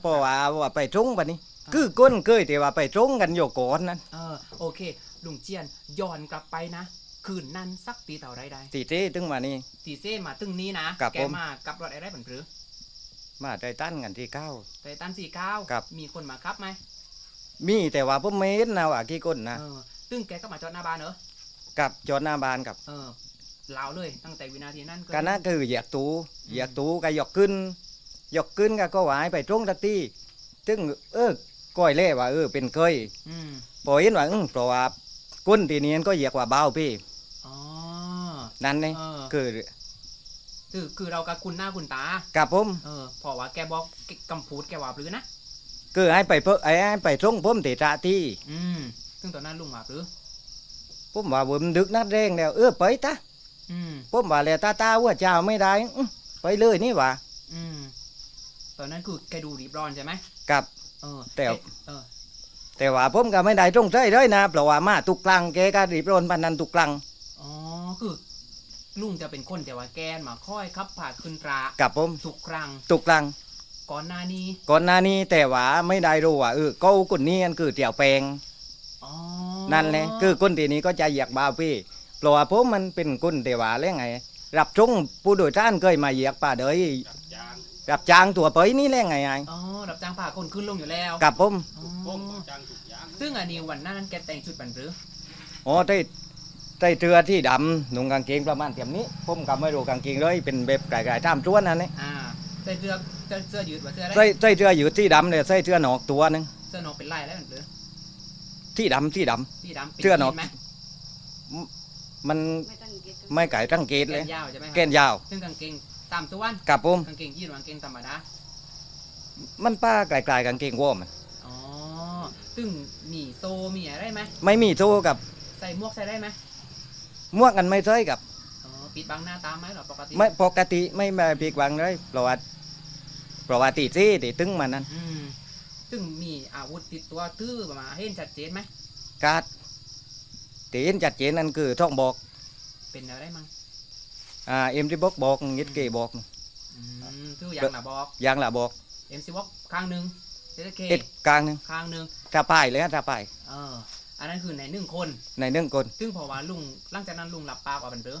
เพราะว่าว่าไปตรงปะนี้คือก้นเคยแต่ว่าไปตรงกันอยู่ก่อนนั้น เออโอเคลุงเจียนย้อนกลับไปนะ คืนนั้นสักปีเต่าไรได้ตีเต้ถึงมานี่ ตีเซ่มาตึงนี้นะ ครับแกผม มากับรถอะไรบันหรือมาได้ตั้นกันที่เก้า ไตตันสี่เก้าครับ มีคนมาครับไหมมีแต่ว่าผมไม่เห็นนะว่ากี่ก้นนะเออตึงแกก็มาจอดหน้าบ้านเหรอกับจอดหน้าบ้านกับเออลาวเลยตั้งแต่วินาทีนั้นกันนะคือเหยียกตูเหยียกตูก็ยกขึ้น ยกขึ้นก็ก็หวายไปตรงตักที่ถึงเออก้อยเล่ว่าเออเป็นเคยอืมพอเห็นว่าอื้อเพราะว่าก้นตีนี้ก็เหยียกว่าเบาพี่ อ๋อ นั่นนี่เออ คือคือคือเรากับคุณหน้าคุณตา กับผมเออเพอว่าแกบอกแกกำพูดแกว่าหรือนะ คือให้ไปเพิ่ไอ้ให้ไปตรงผมตีตราที่อืม ซึ่งตอนนั้นลุงว่าหรือ ผมว่าผมดึกนัดแรงแล้วเออไปตะอืมผมว่าแล้วตาตาว่าเจ้าไม่ได้อื้อไปเลยนี่หว่าอืม ตอนนั้นคือแกดูรีบร้อนใช่ไหมกับ เออแต่เอ๊ะเออแต่ว่าผมก็ไม่ได้ตรงใจเลยนะเพราะว่ามาตุกกลางแกก็รีบร้อนพันนันตุกกลางอ๋อคือลุงจะเป็นคนแต่ว่าแกนมาค่อยขับผ่าขึ้นตรากับผมทุกครั้งตุกกลางก่อนหน้านี้ก่อนหน้านี้แต่ว่าไม่ได้รู้ว่าเออเขาคนนี้อันคือเตี่ยวแปลงอ๋อนั่นเลยคือคนที่นี้ก็จะเหยียกบาพี่เพราะว่าผมมันเป็นคนแต่ว่าแล้วไง รับจงผู้โดยสารเคยมาเหยียกป่าเดย รับจ้างตัวไปนี่แหละไงไงอ๋อรับจ้างผ่าคนขึ้นลงอยู่แล้วกับผมอ๋อซึ่งอันนี้วันนั้นแกแต่งชุดบันหรืออ๋อได้ได้เสื้อที่ดำนุ่งกางเกงประมาณเทียมนี้ผมก็ไม่รู้กางเกงเลยเป็นแบบไก่ๆตามจ้วนนั่นนี่อ่าใส่เสื้อเสื้อเสื้อยืดว่าเสื้ออะไรใส่ใส่เสื้ออยู่ที่ดำเลยใส่เสื้อหนอกตัวหนึงเสื้อนอกเป็นลายแล้วบันหรือที่ดำที่ดำที่ดำป็เสื้อนอกยีไหมมันไม่ตั้งเกตไม่ไก่ตั้งเกตแกเลยนยาวใช่ไหมครับแกนยาวซึ่งกางเกง ตามส่วนกับผมกางเกงยีนกางเกงธรรมดามันป้าไกลๆกางเกงวอร์มอ๋อซึ่งมีโซมีอะไรไหมไม่มีโซ่กับใส่หมวกใส่ได้ไหมม่วกกันไม่ใช่กับอ๋อปิดบังหน้าตาไหมหรอปกติไม่ปกติไม่มาพีกวังเลยเพราะว่าเพราะว่าตีซี่ตีตึงมานั้นอืมซึ่งมีอาวุธติดตัวตื้อประมาณเห็นชัดเจนไหมการ์ดตีเห็นจัดเจนนั่นคือท่องบอกเป็นอะไรมั่ง อ่าเอ็มที่บอกบอกยิดเกบอกอืมตื้ออย่างละบอกอยางละบอกเอ็มซีบอกข้างหนึ่งเอสเคเอ็ดกลางหนึงข้างหนึ่งถ้าป้ายเลยนะถ้าป้ายเอออันนั้นคือในหนึ่งคนในหนึ่งคนซึ่งพอว่าลุงหลังจากนั้นลุงหลับปากว่าเป็นเรือ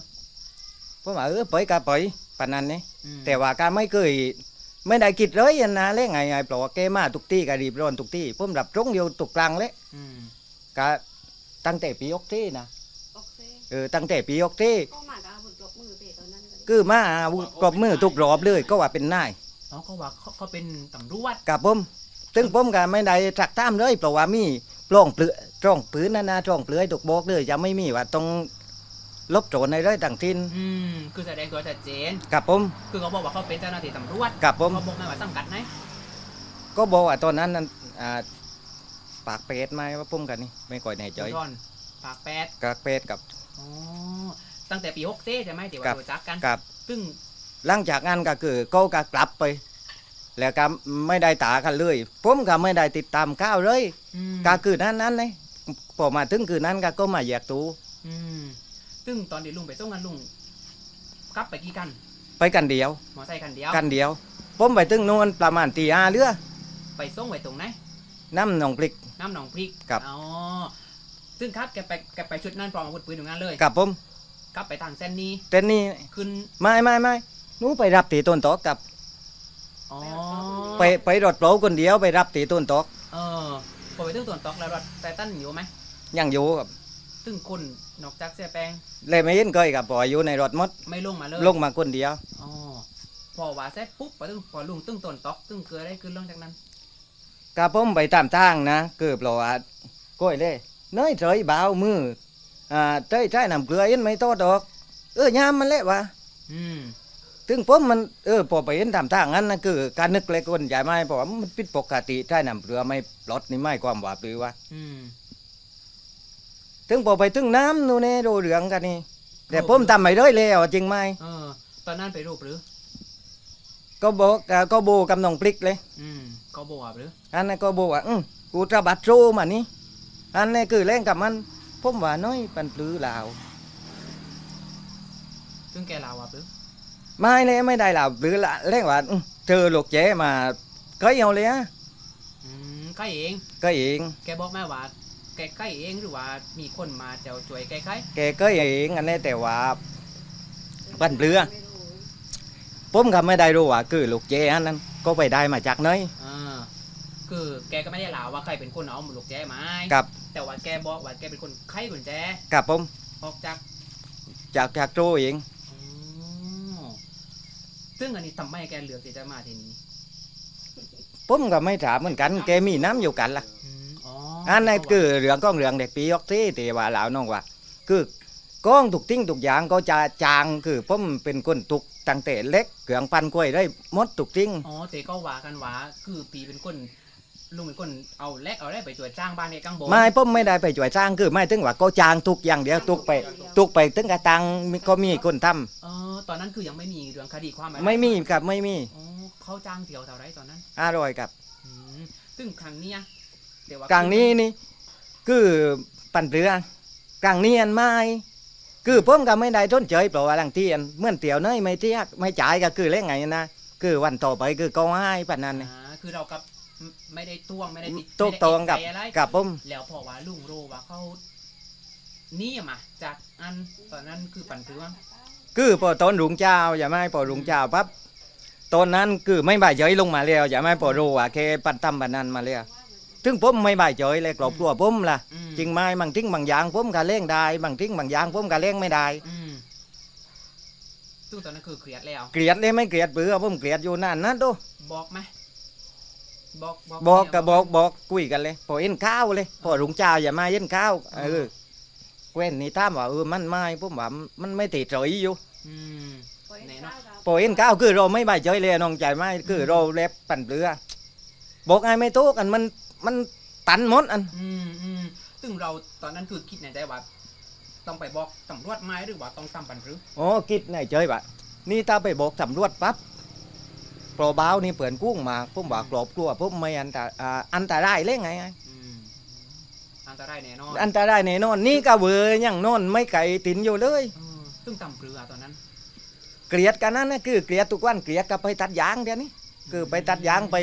ผมว่าเออไปก็ไปปานนั้นนี่อืมแต่ว่าการไม่เคยไม่ได้คิดเลยอันนะเล่ไงไงเพราะว่าแกมาทุกที่ก็รีบร้อนทุกที่ผมรับตรงเดียวตุกกลางเลยอืมก็ตั้งแต่ปียกที่นะออกเซ่เออตั้งแต่ปียกที่ก็มากับ คือมาอาวุธกรอบมือทุกรอบเลยก็ว่าเป็นนายอ๋อเขาว่าเขาเขาเป็นตำรวจกับผมซึ่งผมก็ไม่ได้จักตามเลยเพราะว่ามีปล้องเปลือยจ้องปืนนั่นนะจ้องเปลือยถูกบอกเลยจะไม่มีว่าต้องลบโจรในเลยต่างทินอืมคือแสดงตัวชัดเจนกับผม คือเขาบอกว่าเขาเป็นเจ้าหน้าที่ตำรวจกับผม เขาบอกไม่ว่าสังกัดไหนก็บอกว่าตอนนั้นนั่นอ่าปากเป็ดไหมว่าผมกันนี่ไม่ก่อยแน่ใจอุดรปากแปดกากเป็ดกับอ๋อ ตั้งแต่ปีหกเซ่ใช่ไหมที่ครัว่าบรู้จักกันกับซึ่งหลังจากนั้นก็คือเขาก็กลับไป แล้วก็ไม่ได้ตากันเลยผมก็ไม่ได้ติดตามข้าวเลยอืมก็คือนั้นนั้นเลยพอมาถึงคือนั้นก็ก็มาแยกตูอืมซึ่งตอนที่ลุงไปส่งกันลุงกลับไปกี่กัน ไปกันเดียวมอไซค์คันเดียวกันเดียวผมไปถึงโน่นประมาณตีห้าเรือไปส่งไว้ตรงไหนน้ำหนองพลิกน้ำหนองพริกครับอ๋อซึ่งครับแกไปแกไปชุดนั้นปลอมอาวุธปืนอยู่งั้นเลยกับผม กลับไปทางเส้นนี้เต้นนี่ขึ้นไม่ไม่ไม่หนูไปรับตีต้นตอกกับ อ๋อไปไปรถเปล่าคนเดียวไปรับตีต้นตอกเออพอไปถึงตัวนตอกแล้วรถไตตันอยู่ไหมยังอยู่กับซึ่งคนนอกจากเสียแปลงเลยไม่เห็นเคยกับปล่อยอยู่ในรถหมดไม่ลงมาเลยลงมาคนเดียวอ๋อพอว่าเสร็จปุ๊บพอถึงพอลุงตึ้งต้นตอกตึ้งเกลือได้ขึ้นเรื่องจากนั้นกับผมไปตามทางนะเกือบเราว่าก้อยเลยน้อยเฉยเบามือ อ่าใจใจน้ำเกลือเห็นไม่โตดอก เออยามมันแหละวะอืมถึงผมมันเออพอไปเห็นตามทางนั้นนะคือการนึกเลยคนใหญ่ไม่เพราะว่ามันผิดปกติใจน้ำเกลือไม่ปลดนี่ไม่ความว่าหรือว่าอืมถึงพอไปถึงน้ำนู่นนี่ดูเรื่องกันนี่แต่ผมทำไม่ได้แล้วจริงไหมเออตอนนั้นไปรูปหรือ ก็บอกอ่าก็โบกับน้องพลิกเลย อืมก็บวบหรืออันนั้นก็บอกว่าอืมกูจะบัดโซมานี่อันนี้คือแรงกับมัน ผมว่าน้อยปันปลือลาวซึ่งแกลาวบหรือไม่เลยไม่ได้ลาวหรือละแรงว่าอื้อเจอลูกแจมาเคยเอาเลยฮะอืมใกล้เองก็เอง แกบอกแม่ว่าแกใกล้เองหรือว่ามีคนมาเจ้าช่วยแกใกล้แกก็เองอันนี้แต่ว่าปั่นเรือไม่รู้ผมก็ไม่ได้รู้ว่าคือลูกเจอันนั้นก็ไปได้มาจากไหนอ่าคือแกก็ไม่ได้หลาว่าใครเป็นคนเอาหมุลูกแจมากับแต่ว่าแกบอกว่าแกเป็นคนไขกุญแจกับผมออกจากจากจากโจเองอ๋อซึ่งอันนี้ทำไมแกเลือกที่จะมาที่นี่ผมก็ไม่ถามเหมือนกัน แกมีน้ำอยู่กันล่ะอืมอ๋ออัอันนั้นคือเรื่องของเรื่องเด็กปียกที่แต่ว่าเหล่าน้องว่า คือกล้องทุกทิ้งทุกอย่างก็จะจางคือผมเป็นคนตุกตั้งแต่เล็กเกลืองปันกล้วยได้หมดทุกทิ้งอ๋อแต่ก็ว่ากันว่าคือปีเป็นคน ลุงเป็นคนเอาแลกเอาแลกไปตรวจจ้างบ้านในกังบนไม่ผมไม่ได้ไปจ่วยจ้างคือไม่ถึงว่าก็จางทุกอย่างเดียวตุกไปตุกไปถึงกระตังมีก็มีคนทำเออตอนนั้นคือยังไม่มีเรื่องคดีความอะรไม่มีกับไม่มีอ๋อเขาจ้างเที่ยวเท่าไรตอนนั้นอร่อยกับอืมซึ่งครั้งเนี้ยแต่ว่ากลางนี้นี่คือปั่นเรือกลางนี้อันไม่คือผมก็ไม่ได้ทนเฉยเพราะว่าบางที่อันเหมื่อนเตียวเนยไม่เที่ยกไม่จ่ายก็คือเล่ไงนะคือวันต่อไปคือก็ให้ปานนั้นนี่ อ่าคือเรากับ ไม่ไม่ได้ต้วงไม่ได้ติดตุกตรงกับไม่ได้เอะใจอะไรกับผมแล้วพอว่าลุงรู้ว่าเขานี่มาจากอันตอนนั้นคือปั่นเรือคือพอตอนรุงเจ้าอย่าไม่พอรุงเจ้าปั๊บตอนนั้นคือไม่บ่ายเฉยลงมาแล้วอย่าไม่พอรู้ว่าแค่ปั่นตำปานนั้นมาแล้วถึงผมไม่บ่ายเฉยเลยครอบครัวผมล่ะอืมจริงไหมบางทิ้งบางอย่างผมก็เล่งได้บางทิ้งบางอย่างผมก็เล่งไม่ได้ อืมซึ่งตอนนั้นคือเครียดแล้ว เกลียดเลยไม่เกลียดเบื่อผมเกลียดอยู่นั่นนะดูบอกไหม บอกบอกบอกเนี่ยก็บอกบอกคุยกันเลย พอเอ็นข้าวเลยพอรุงเจ้าอย่ามาเอ็นข้าวเออเกว้นนี่ถามว่าเออมันไม่ผมว่ามันไม่ติดใจอยู่อืมปล่อยให้ไหนเนาะข้าวครับพอเอ็นข้าวคือเราไม่ใบายใจเลยน้องใจไหมคือเราเล็บปั่นเรือบอกไอ้ไม่ทุกอันมันมันตันหมดอันอืมอืมซึ่งเราตอนนั้นคือคิดในใจว่าต้องไปบอกตำรวจไหมหรือว่าต้องตามปั่นหรืออ๋อคิดในใจว่านี่ถ้าไปบอกตำรวจปั๊บ ปลอบ้าวนี่เปิ่นกุ้งมาผมว่ากรอบกลัวผมไม่อันตราอ่าอันตรายเลยไงอืมอันตรายแน่นอนอันตรายแน่นอนนี่ก็เวอร์ยังนอนไม่ไก่ตินอยู่เลย เออซึ่งตำเรือตอนนั้น เกลียดกันนั่นนะคือเกลียดทุกวันเกลียดก็ไปตัดยางเดี๋ยวนี้คือไปตัดยางไป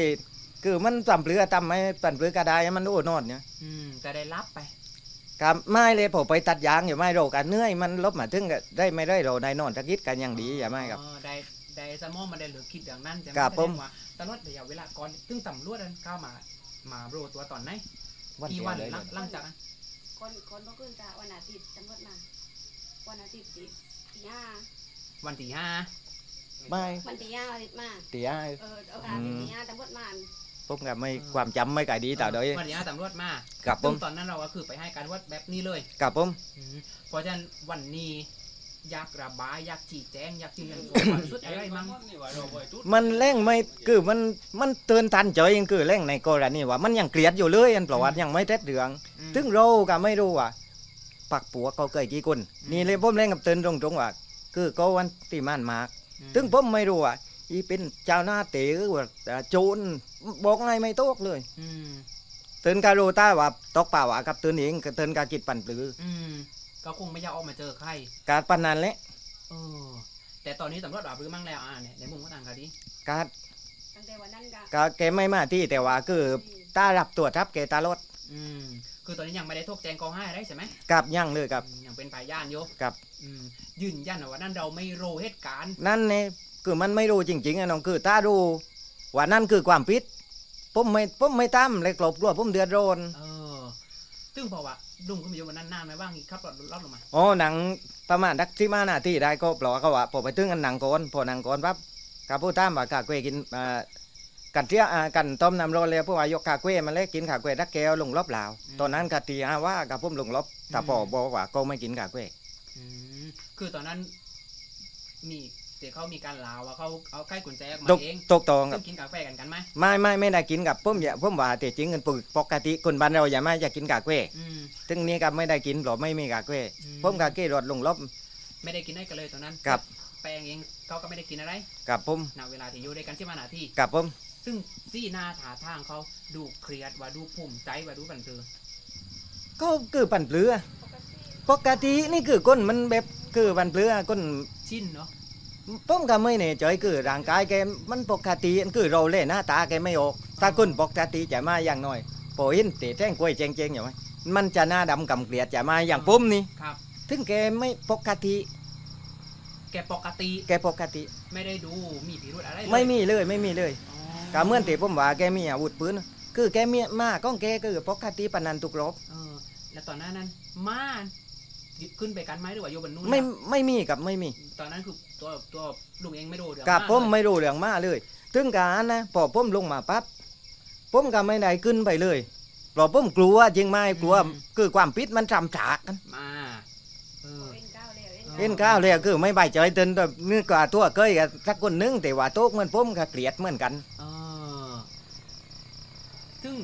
คือมันตำเรือตำไม่ตำเรือกระไดมันโอ้นอนเนี่ยอืมแต่ได้รับไปกับไม่เลยผมไปตัดยางอยู่ไม่โรกันเหนื่อยมันลบมาถึงก็ได้ไม่ได้เราได้นอนตะกิดกันอย่างดีอย่าไม่ครับเออได้ ได้สมองมันได้เหลือคิดอย่างนั้นใช่ไหมครับแสผดมงว่าตลอดระยะเวลาก่อนซึ่งตำรวจนั้นเข้ามามาโรตัวตอนไหนวันกี่เดียววันเลยหลังหลังจากนั้นคนคนเมื่อคืนจะวันอาทิตย์ตำรวจมา วันอาทิตย์ตีตีห้าวันที่ห้าไม่วันตีห้าวันอาทิตย์มา เตียเออเอาอาทิตย์ตีห้าตำรวจมาผมก็ไม่ความจำไม่ก่ดีต่อเดยวันที่ห้าตำรวจมากับผซึ่มงตอนนั้นเราก็คือไปให้การวัดแบบนี้เลย กับผมอืมเพราะฉะนั้นวันนี้ อยากระบายอยากชี้แจงอยากยืนยันตัวความสุดอะไรมั้งมันแรงไม่คือมันมันเตือนทันใจเองคือแรงในกรณีว่า มันยังเกลียดอยู่เลยอันประวัติยังไม่เท็จเรื่องอืมถึงเราก็ไม่รู้ว่าปักปัวเขาเคยกี่คนอืมนี่เลยผมเล่นกับเตือนตรงๆว่าคือเขาวันที่มันมากอืมถึงผมไม่รู้ว่าอีเป็นเจ้าหน้าเต๋อว่าโจรบอกไงไม่ตกเลยอืมเตือนกาโรต้าว่าตกป่าว่ากับเตือนเองก็เตือนกากิดปั่นปลืออืม ก็คงไม่อยากออกมาเจอใคร การปันนันแหละเออ แต่ตอนนี้ตำรวจรับหรือมั่งแล้วอ่าเนี่ยในมุมของทางคดีการตั้งแต่วันนั้นก็กาแกไม่มาที่แต่ว่าคือตารับตัวทับแกตาลดอืม คือตอนนี้ยังไม่ได้โทษแจ้งกองห้าอะไรใช่ไหมกับยั่งเลยกับอืมยังเป็นพยานอยู่ครับ อืมยืนยันว่านั่นเราไม่รู้เหตุการณ์นั่นเนี่ยคือมันไม่รู้จริงๆอะน้องคือตารู้ว่านั่นคือความผิดผมไม่ผมไม่ทำเลยกลบกลัวผมเดือดร้อน เออ ซึ่งเพราะว่าลุงคุณมีอยู่วันนั้นนานไหมว่างอีกครับรถรอบลงมาอ๋อหนังประมาณดักที่มาหน้าที่ได้ก็ปลอกเขาว่าพอไปถึงกันหนังก่อนพอหนังก่อนปั๊บกับผู้ตามว่ากาเกวกินอ่ากันเที่ยอ่ากันต้มน้ำร้อนเลยพวกว่ายกกาเกวมาเลยกินกาเกวดักแก้วลงรอบลาวตอนนั้นกะตีอาว่ากับผมลงรอบแต่พอบอกว่าก็ไม่กินกาเกวอืมคือตอนนั้นมี เดี๋ยวเขามีการลาวว่าเขาเอาใกล้กุญแจมาตกเองตกตองกัซึ่บงกินกาแฟกันกันไหมไม่ไม่ไม่ได้กินกับผมอย่าผมว่าแต่จริงกันปกติคนบ้านเราอย่าไม่จะกินกาเกวอืมถึงนี้ก็ไม่ได้กินเพราะไม่มีกาเกวอืผมกาเกวรถลงรอบไม่ได้กินได้กันเลยตอนนั้นครับ แปลงเองเขาก็ไม่ได้กินอะไรกับผมณเวลาที่อยู่ด้วยกันที่มานาที่ กับผมซึ่งซี่หน้าถาทางเขาดูเครียดว่าดูภูมิใจว่าดูบันเทิงก็คือปั่นเปลือปกตินี่คือก้นมันแบบคือปั่นเปลือก้นชินเนาะ ผมก็ไม่แน่ใจคือร่างกายแกมันปกติคือเราเล่นหน้าตาแกไม่ออกถ้าคนปกติจะมาอย่างน้อยพอเห็นเตะแท่งกล้วยเจงๆอย่างไหมมันจะหน้าดำกำเกลียดจะมาอย่างผมนี่ครับถึงแกไม่ปกติ แกปกติ แกปกติ ไม่ได้ดูมีพิรุธอะไรเลยไม่มีเลยไม่มีเลยอ๋อก็เหมื่อนที่ผมว่าแกมีอาวุธปืนคือแกมีมาก้องแกคือปกติปานนันทุกรบเออแล้วตอนนั้นนั้นม่าน ขึ้นไปกันไหมหรือว่าโยบนนู้นไม่นะไม่มีกับไม่มี ตอนนั้นคือตัวตัวลุงเองไม่รู้เรื่องกับาผมเลยไม่รู้เรื่องมาเลยถึงการนะพอผมลงมาปั๊บผมก็ไม่ได้ขึ้นไปเลยเพราะผมกลัวจริงไหมกลัวคือความพิษมันจำฉากกันมาเออเอ็นก้าวแล้วเอ็นเห็นข้าวเลยคือไม่ใบายใจเต้นแบบนึกว่าตัวเคยกับสักคนหนึงแต่ว่าโต๊ะเหมือนผมก็เกลียดเหมือนกันเออซึ่ง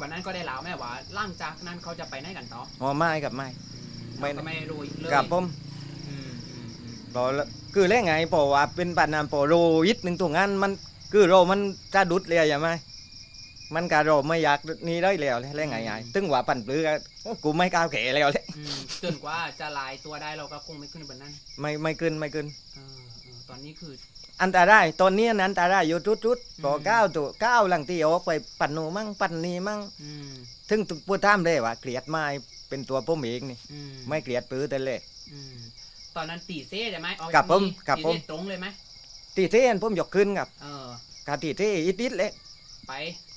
วันนั้นก็ได้เล่าแม่ว่าหล่างจากนั้นเขาจะไปไหนกันต่ออ๋อไม่กับไม่ ไม่เราก็ไม่รู้อีกเลยกับผมอืมอืมอืมพอแล้วคือเล่ไงเพราะว่าเป็นปานนามพอโรยิดหนึ่งตรงนั้นมันคือโรมันจะดุดเลยใช่ไหมมันก็โรไม่อยากนี่ได้แล้วเล่ไงไงตึงว่าปั่นปลื้อก็กูไม่ก้าวเขแล้วเลยอืมจนกว่าจะลายตัวได้เราก็คงไม่ขึ้นบนนั้นไม่ไม่ขึ้นไม่ขึ้นเออเออตอนนี้คือ อันตรายตอนนี้นั้นอันตรายอยู่จุดๆพออืมก้าวตัวก้าวหลังที่ออกไปปั่นหนูมั่งปั่นนี่มั่งอืม ถึงพูดตามเลยว่าเกลียดไม้ เป็นตัวผมเองนี่อืมไม่เกลียดปื้อแต่เลย อืมตอนนั้นตีเซ่ใช่ไหมออกกับผมจากนี้กับตีผม เซ่ตรงเลยไหมตีเทนผมยกขึ้นครับเออ กาตีเทอิดอิดๆเลยไป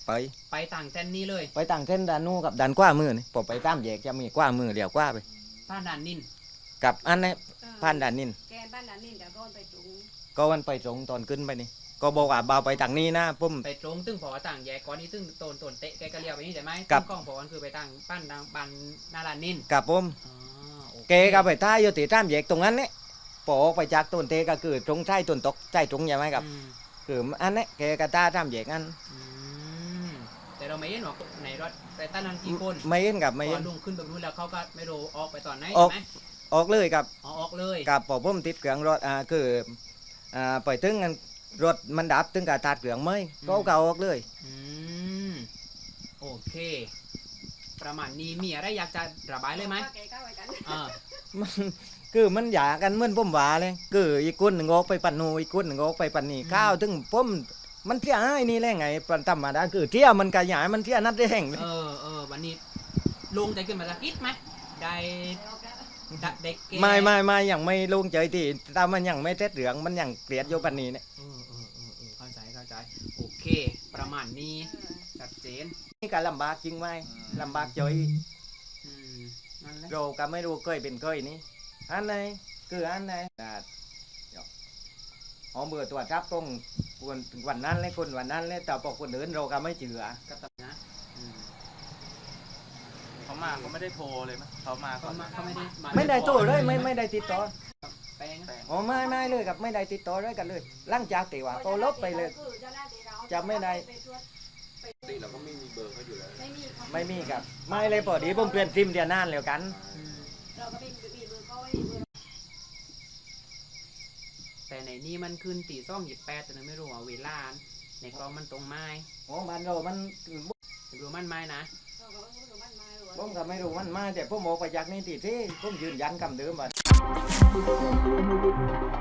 ไป ไปต่างแทนนี้เลย ไปตั้งเส้นด้านนู้นกับด้านขวามือนี่พอไปตามแยกจะมีขวามือเดียวขวาไปผ่านด่านนิน กับอันนี้เออผ่านด้านนี้แกนบ้านนั้นนี่เดี๋ยวโดนไปจุงก็วันไปตรงตอนขึ้นไปนี่ ก็บอกว่าเบาไปทางนี้นะผมไปตรงตึ้งพอต่างแยกก่อนนี้ตึ้งโตนโตนเตะแกก็เลี้ยวไปนี่ใช่ไหมกับ ตึ้งกล้องพอกันคือไปต่างปั้นดังปันนาลานนินกับผมอ๋อโอคเกก็ไปท่าอยู่ตีตามแยกตรงนั้นเนี่ยพอออกไปจากต้นเตก็คือตรงใต้ต้นตกใต้ตรงใช่ไหมครับ อืมคืออันนี้เกก็ท่าตามแยกอันอืมแต่เราไม่เห็นว่าในรถแต่ตั้งนั้นกี่คนไม่เห็นกับไม่พเห็อน ลุงขึ้นแบบนู้นแล้วเขาก็ไม่รู้ออกไปตอนไหนออกใช่ไหมออกเลยกับ อ๋อออกเลย กับพอผมติดเครื่องรถอ่าคืออ่าไปถึงอัน รถมันดับถึงกับตัดเครื่องไม่ก็เอาเก่าออกเลย อืมโอเค ประมาณนี้มีอะไรอยากจะระบายเลยไหมว่าแกก้าวไว้กันอ่ามันคือมันอยากกันเหมือนผมว่าเลยคืออีกคนหนึ่งออกไปปันนูอีกคนหนึ่งออกไปปันนี่ข้าวถึงผมมันเที่ยไอ้นี่แหละไงปันธรรมดาคือเที่ยมันกระยายมันเที่ยนัดได้แห่งเลยเออเออวันนี้ลงใจขึ้นมาสักนิดไหมได้ได้เด็กเกไม่ไม่ไม่ยังไม่ลงใจที่แต่มันยังไม่เท็ดเหลืองมันยังเกลียดอยู่ปันนี้เนี่ย มาณนี้ชัดเจน นี่ก็ลำบากจริงไหมลำบากใจอยอืมนั่นแหละเราก็ไม่รู้เคยเป็นเคยนี่อันไหนคืออันไหนอ่าเดี๋ยวเอาเบอร์ตัวจับตรงคนวันนั้นเลยคนวันนั้นเลยแต่พอคนอื่นเราก็ไม่เชื่อก็ตัดนะอืมเขามาเขาไม่ได้โทรเลยมั้ยเขามาเขาเขามาเขาไม่ได้มาไม่ได้ตัวเลยไม่ไม่ได้ติดต่อแปลงอะอ๋อไม่ไม่เลยครับไม่ได้ติดต่อเลยกันเลยหลังจากตีว่าเขาลบไปเลยจะไม่ได้เราก็ไม่มีเบอร์เขาอยู่แล้วไม่มีเขาไม่มีครับ ไม่เลยพอดีผมเปลี่ยนซิมเดียวนานแล้วกันอืมเราก็ไม่มีเบอร์เขาไม่มีเบอร์แต่ในนี้มันขึ้นตีซ่องหยิบแปดแต่ไม่รู้ว่าเวลาในกล้องมันตรงไม้อ๋อบ้านเรามันไม่รู้มันไม้นะเราก็ไม่รู้มันมาหรือว่าผมก็ไม่รู้มันมาแต่ผมออกไปจากนี่ตีที่ผมยืนยันคำเดิมว่าเ